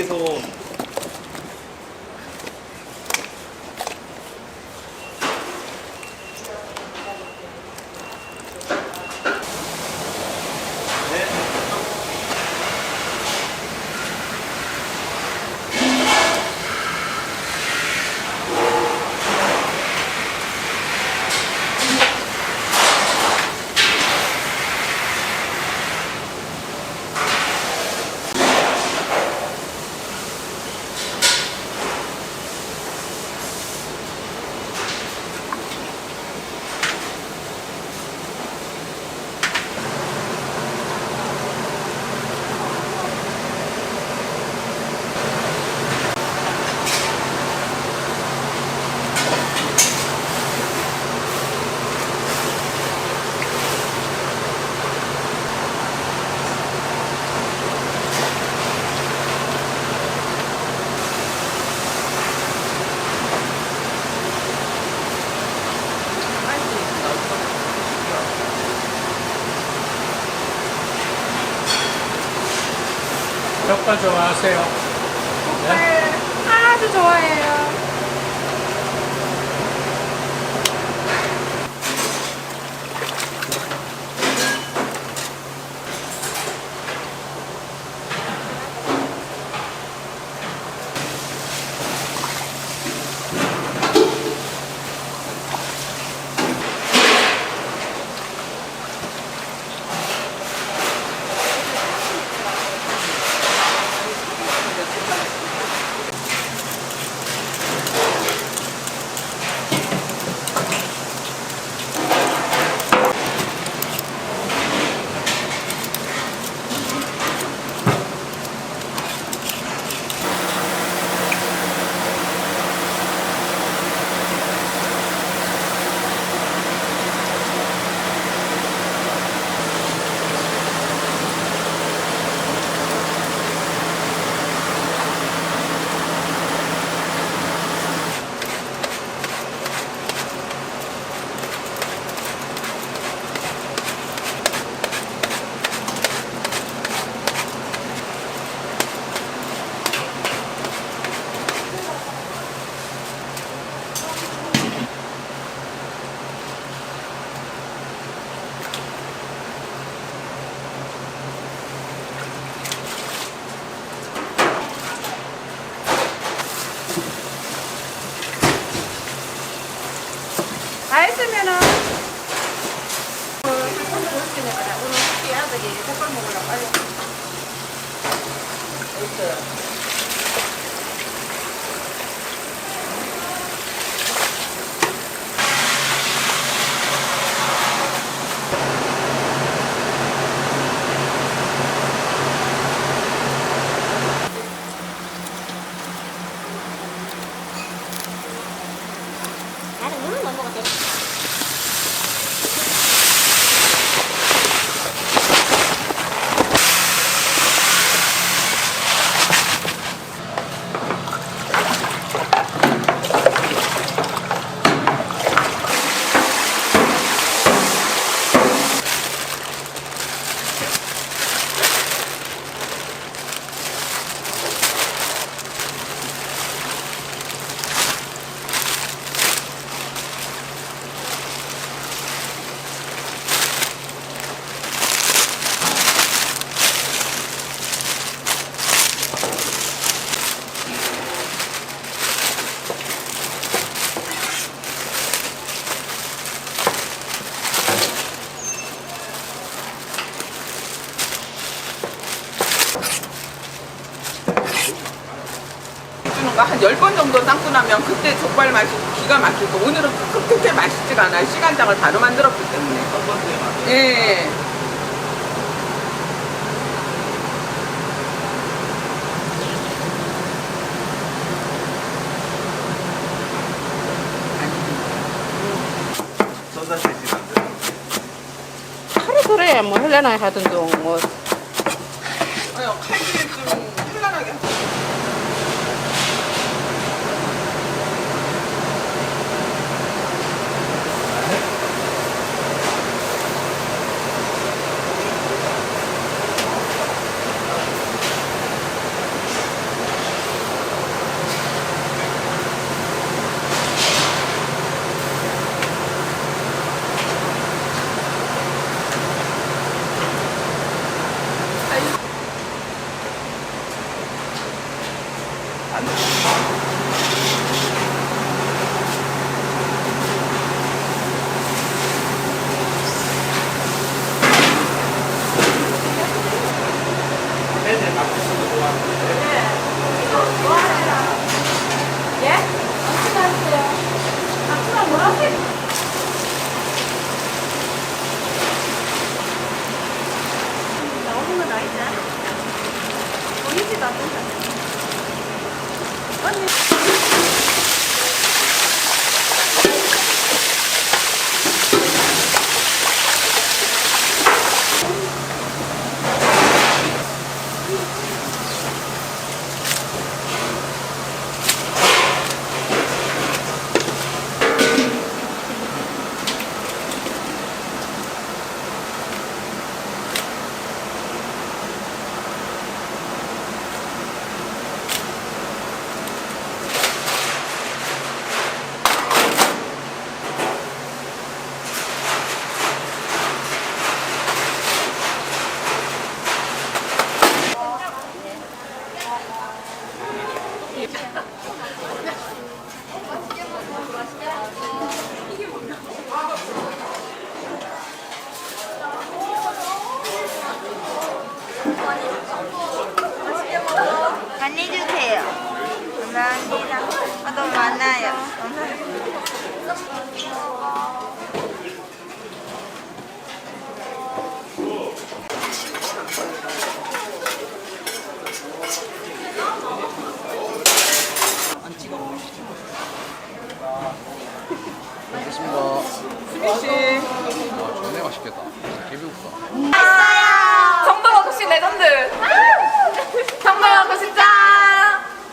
그래서 젓갈 좋아하세요? 족발 아주 좋아해요. 다 했으면은 오늘 족발 먹을 때 내가 오늘 우리 아들이 족발 먹으려고 빨리 나는 물을 못 먹었대. 거한 10번 정도 삶고 나면 그때 족발 맛이 기가 막히고 오늘은 그- 그렇게 맛있지가 않아요. 시간장을 바로 만들었기 때문에. 예. 하루 그래 뭐 헬레나 하던 중뭐 아유, 칼질 좀 현란하게 하고. 예? 어떻게 하세요? 아침에 뭐 하세요? 나오는 건 아니잖아. 보이지도 많이 주세요. 감사합니다. 아, 너무 많아요. 감사합니다. 먹겠습니다. 수빈 씨. 아, 와, 존내 맛있겠다. 개비국밥. 정동 혹시 레전드.